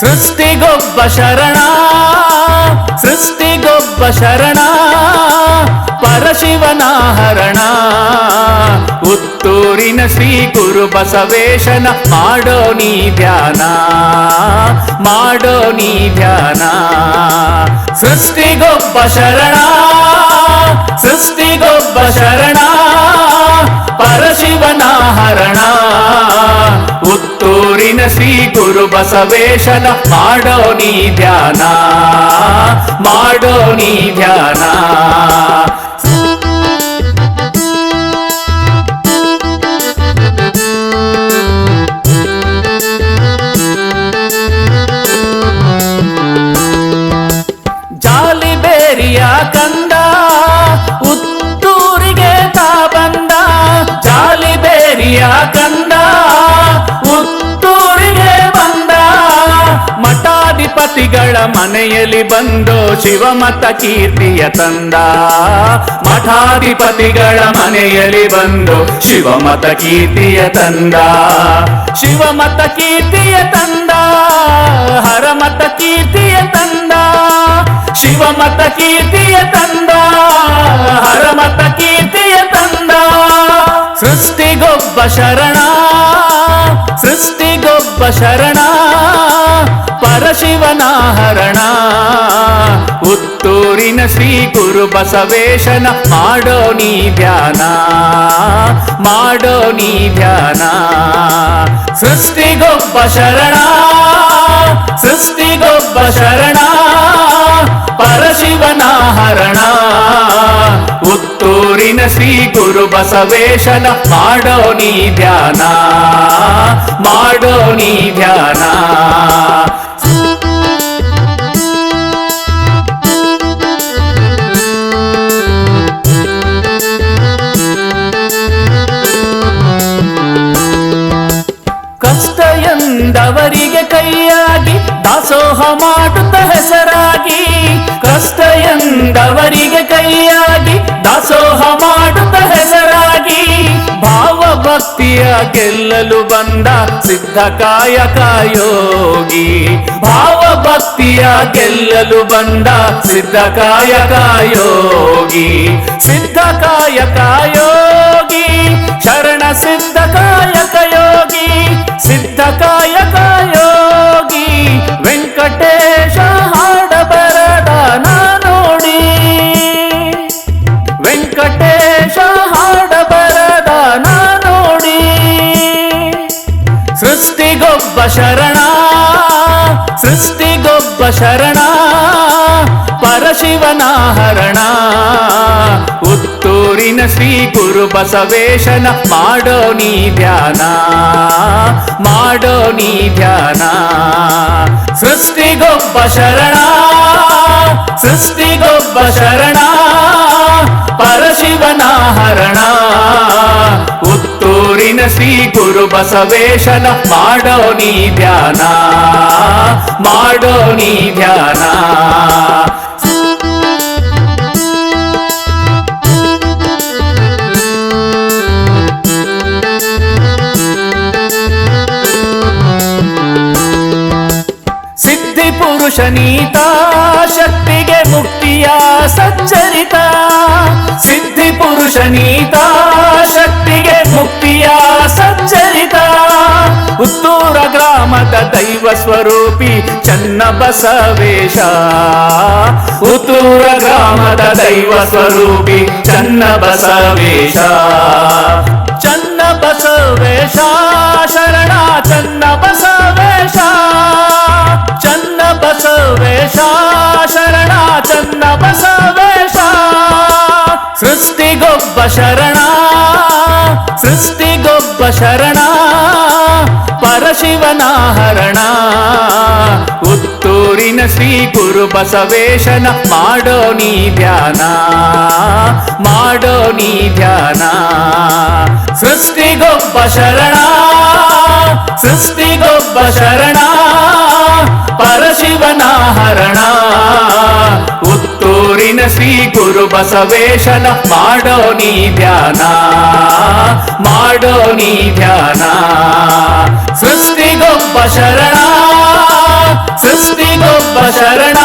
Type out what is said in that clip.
ಸೃಷ್ಟಿಗೊಬ್ಬ ಶರಣ ಸೃಷ್ಟಿಗೊಬ್ಬ ಶರಣ, ಪರಶಿವನ ಹರಣ. ಉತ್ತೂರಿನ ಶ್ರೀ ಗುರು ಬಸವೇಶನ, ಮಾಡೋ ನೀ ಧ್ಯಾನ, ಮಾಡೋ ನೀ ಧ್ಯಾನ. ಸೃಷ್ಟಿಗೊಬ್ಬ ಶರಣ ಸೃಷ್ಟಿಗೊಬ್ಬ ಶರಣ. ಪರಶಿವನ ಹರಣ. ಉತ್ತೂರಿನ ಶ್ರೀ ಗುರು ಬಸವೇಶನ ಮಾಡೋ ನೀ ಧ್ಯಾನ, ಮಾಡೋ ನೀ ಧ್ಯಾನ. ಜಾಲಿ ಬೇರಿಯ ಕಂದ ಮನೆಯಲ್ಲಿ ಬಂದು ಶಿವಮತ ಕೀರ್ತಿಯ ತಂದ. ಮಠಾಧಿಪತಿಗಳ ಮನೆಯಲ್ಲಿ ಬಂದು ಶಿವಮತ ಕೀರ್ತಿಯ ತಂದ. ಶಿವಮತ ಕೀರ್ತಿಯ ತಂದ, ಹರಮತ ಕೀರ್ತಿಯ ತಂದ. ಶಿವಮತ ಕೀರ್ತಿಯ ತಂದ, ಹರಮತ ಕೀರ್ತಿಯ ತಂದ. ಸೃಷ್ಟಿಗೊಬ್ಬ ಶರಣ ಸೃಷ್ಟಿಗೊಬ್ಬ ಶರಣ. ಪರಶಿವನ ಹರಣ. ಉತ್ತೂರಿನ ಶ್ರೀ ಗುರು ಬಸವೇಶನ ಮಾಡೋ ನೀ ಧ್ಯಾನ, ಮಾಡೋ ನೀ ಧ್ಯಾನ. ಸೃಷ್ಟಿಗೊಬ್ಬ ಶರಣ ಸೃಷ್ಟಿಗೊಬ್ಬ ಶರಣ ಪರಶಿವನ ಹರಣ. ಉತ್ತೂರಿನ ಶ್ರೀ ಗುರು ಬಸವೇಶನ ಮಾಡೋ ನೀ ಧ್ಯಾನ, ಮಾಡೋ ನೀ ಧ್ಯಾನ. ಎಂದವರಿಗೆ ಕೈಯಾಗಿ ದಾಸೋಹ ಮಾಡುತ್ತ ಹೆಸರಾಗಿ ಕಷ್ಟ ಎಂದವರಿಗೆ ಕೈಯಾಗಿ ದಾಸೋಹ ಮಾಡುತ್ತ ಹೆಸರಾಗಿ ಭಾವ ಭಕ್ತಿಯ ಗೆಲ್ಲಲು ಬಂದ ಸಿದ್ಧ ಕಾಯಕ ಯೋಗಿ. ಭಾವ ಭಕ್ತಿಯ ಗೆಲ್ಲಲು ಬಂದ ಸಿದ್ಧ ಕಾಯಕ ಯೋಗಿ. ಸಿದ್ಧ ಕಾಯಕ ಯೋಗಿ, ಶರಣ ಸಿದ್ಧ ಸೃಷ್ಟಿಗೊಬ್ಬ ಶರಣ ಪರಶಿವನ ಹರಣ. ಉತ್ತೂರಿನ ಶ್ರೀ ಗುರು ಬಸವೇಶನ ಮಾಡೋ ನೀ ಧ್ಯಾನ, ಮಾಡೋ ನೀ ಧ್ಯಾನ. ಸೃಷ್ಟಿಗೊಬ್ಬ ಶರಣ ಸೃಷ್ಟಿಗೊಬ್ಬ ಶರಣ, ಪರಶಿವನ ಹರಣ. ಉತ್ತೂರಿನ ಶ್ರೀ ಬಸವೇಶನ ಮಾಡೋ ನೀ ಧ್ಯಾನ, ಮಾಡೋ ನೀ ಧ್ಯಾನ. ಸಿದ್ಧಿ ಪುರುಷ ನೀತ, ಶಕ್ತಿಗೆ ಮುಕ್ತಿಯ ಸಚ್ಚರಿತ. ಸಿದ್ಧಿ ಪುರುಷ ಗ್ರಾಮದ ದೈವ ಸ್ವರೂಪಿ ಚನ್ನ ಬಸವೇಶ ಉತ್ತೂರ ಗ್ರಾಮದ ದೈವ ಸ್ವರೂಪಿ ಚನ್ನ ಬಸವೇಶ ಚನ್ನ ಬಸವೇಶ ಶರಣ ಚನ್ನ ಬಸವೇಶ ಚನ್ನ ಬಸವೇಶ ಶರಣ ಚನ್ನ ಬಸವೇಶ ಸೃಷ್ಟಿಗೊಬ್ಬ ಶರಣ ಸೃಷ್ಟಿಗೊಬ್ಬ ಶರಣ ಪರಶಿವನ ಹರಣ. ಉತ್ತೂರಿನ ಶ್ರೀ ಗುರು ಬಸವೇಶನ ಮಾಡೋ ನೀ ಧ್ಯಾನ ಮಾಡೋ ನೀ ಧ್ಯಾನ. ಸೃಷ್ಟಿಗೊಬ್ಬ ಶರಣ. ಬಸವೇಶನ ಮಾಡೋ ನೀ ಧ್ಯಾನ ಮಾಡೋ ನೀ ಧ್ಯಾನ. ಸೃಷ್ಟಿಗೊಬ್ಬ ಶರಣ ಸೃಷ್ಟಿಗೊಬ್ಬ ಶರಣ.